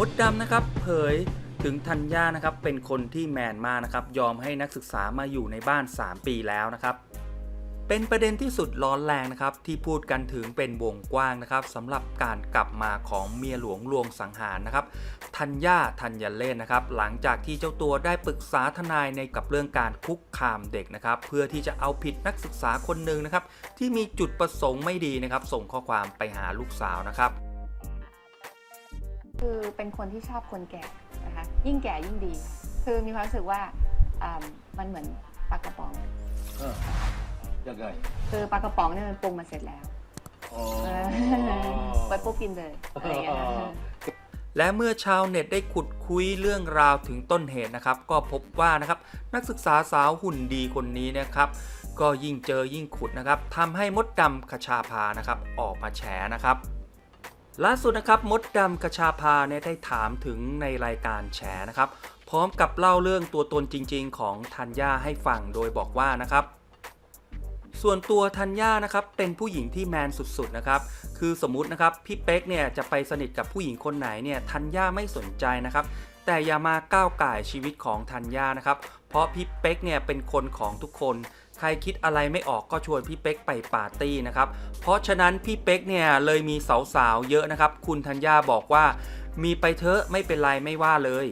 มดดำนะครับเผยถึงธัญญานะครับเป็นคนที่แมนมากนะครับยอมให้นักศึกษามาอยู่ในบ้าน 3 ปีแล้วนะครับ เป็นประเด็นที่สุดร้อนแรงนะครับที่พูดกันถึงเป็นวงกว้างนะครับสำหรับการกลับมาของเมียหลวงลวงสังหารนะครับธัญญาธัญเล่นนะครับ หลังจากที่เจ้าตัวได้ปรึกษาทนายในกับเรื่องการคุกคามเด็กนะครับ เพื่อที่จะเอาผิดนักศึกษาคนหนึ่งนะครับที่มีจุดประสงค์ไม่ดีนะครับ ส่งข้อความไปหาลูกสาวนะครับ คือเป็นคนที่ชอบคนแก่นะคะยิ่งแก่ยิ่งดี คือมีความรู้สึกว่าอ่ามันเหมือนปลากระป๋อง เออยังไงคือปลากระป๋องเนี่ยมันปรุงมาเสร็จแล้วอ๋อเออไปปุ๊บกินเลยอะไรอย่างเงี้ยค่ะและเมื่อชาวเน็ตได้ขุดคุยเรื่องราวถึงต้นเหตุนะครับ ก็พบว่านะครับนักศึกษาสาวหุ่นดีคนนี้นะครับ ก็ยิ่งเจอยิ่งขุดนะครับทำให้มดดำคชาพานะครับ ออกมาแฉนะครับ ล่าสุดนะครับมดดำคชาพาเนี่ยได้ถามถึงในรายการแฉนะครับ พร้อมกับเล่าเรื่องตัวตนจริง ๆ ของธัญญาให้ฟังโดยบอกว่านะครับ ส่วนตัวธัญญานะครับเป็นผู้หญิงที่แมนสุดๆนะครับ คือสมมุตินะครับพี่เป๊กเนี่ยจะไปสนิทกับผู้หญิงคนไหนเนี่ยธัญญาไม่สนใจนะครับ แต่อย่ามาก้าวไก่ชีวิตของธัญญานะครับ เพราะพี่เป๊กเนี่ยเป็นคนของทุกคน ใครคิดอะไรไม่ออกก็ชวนพี่เป๊กไปปาร์ตี้นะครับ เพราะฉะนั้นพี่เป๊กเนี่ยเลยมีสาวๆเยอะนะครับ คุณธัญญาบอกว่า มีไปเถอะไม่เป็นไรไม่ว่าเลย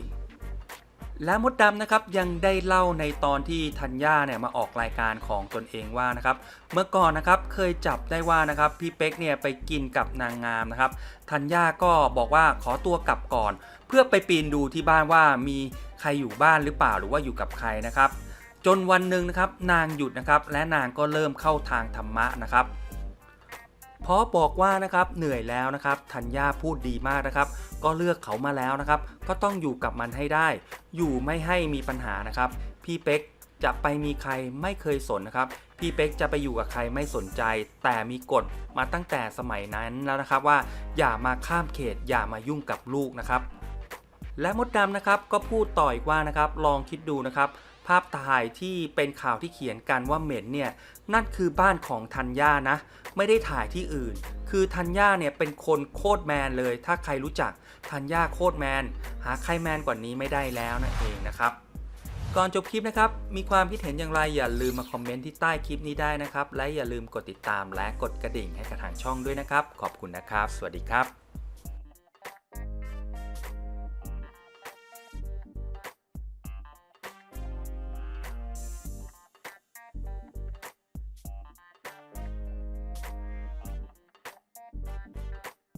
และมดดำนะครับยังได้เล่าในตอนที่ธัญญาเนี่ยมาออกรายการของตนเองว่านะครับเมื่อก่อนนะครับเคยจับได้ว่านะครับพี่เป๊กเนี่ยไปกินกับนางงามนะครับธัญญาก็บอกว่าขอตัวกลับก่อน เพื่อไปปีนดูที่บ้านว่ามีใครอยู่บ้านหรือเปล่าหรือว่าอยู่กับใครนะครับ จนวันหนึ่งนะครับนางหยุดนะครับและนางก็เริ่มเข้าทางธรรมะนะครับพราะบอกว่านะครับเหนื่อยแล้วนะครับธัญญาพูดดีมากนะครับ ก็เลือกเขามาแล้วนะครับ ก็ต้องอยู่กับมันให้ได้ อยู่ไม่ให้มีปัญหานะครับ พี่เป๊กจะไปมีใครไม่เคยสนนะครับ พี่เป๊กจะไปอยู่กับใครไม่สนใจ แต่มีกฎมาตั้งแต่สมัยนั้นแล้วนะครับว่าอย่ามาข้ามเขตอย่ามายุ่งกับลูกนะครับ และมดดำนะครับก็พูดต่ออีกว่านะครับลองคิดดูนะครับ ภาพถ่ายที่เป็นข่าวที่เขียนกันว่าเหม็นเนี่ยนั่นคือบ้านของธัญญานะ ไม่ได้ถ่ายที่อื่น คือธัญญาเนี่ยเป็นคนโคตรแมนเลย ถ้าใครรู้จักธัญญาโคตรแมน หาใครแมนกว่านี้ไม่ได้แล้วนั่นเองนะครับก่อนจบคลิปนะครับ มีความคิดเห็นอย่างไรอย่าลืมมาคอมเมนต์ที่ใต้คลิปนี้ได้นะครับ และอย่าลืมกดติดตามและกดกระดิ่งให้กับทางช่องด้วยนะครับ ขอบคุณนะครับ สวัสดีครับ